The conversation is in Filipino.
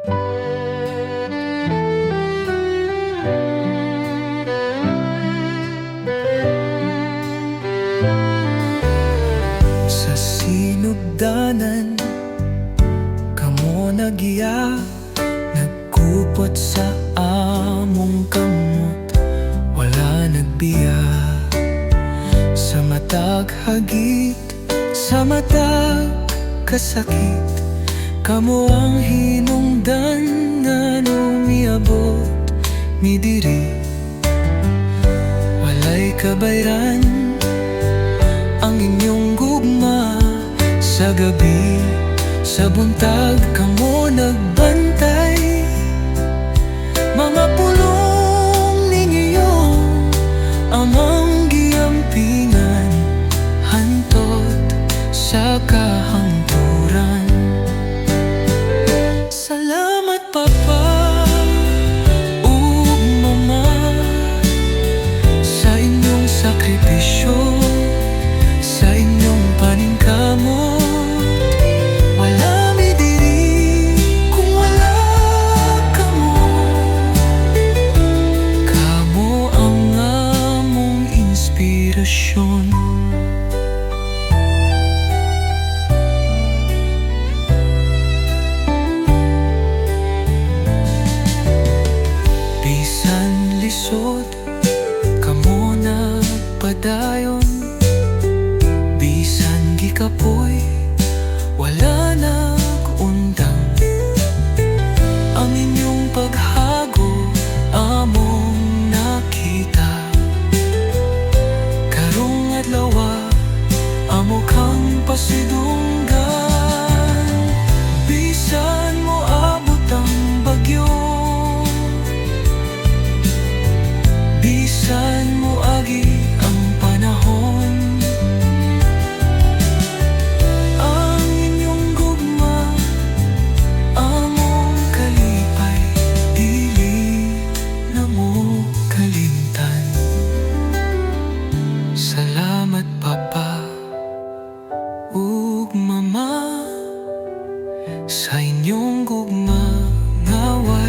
Sa sinugdanan Kamo nagya Nagkupot sa among kamot Wala nagbiya. Sa matag hagit Sa matag kasakit Kamo ang hinungdan Nga umiabot Mi diri Walay kabayran ang inyong gugma. Sa gabi, sa buntag kamo nagbantay. Mga pulong ninyo Amang giampingan Hantod sa kahangturan Bisan lisod kamo na padayon. Bisan gikapoy wala na kuundang Amin Bisan mo ang panahon. Ang inyong gugma Among kalipay Dili na mo kalintan. Salamat Papa. Ug Mama Sa inyong gugma Ngawa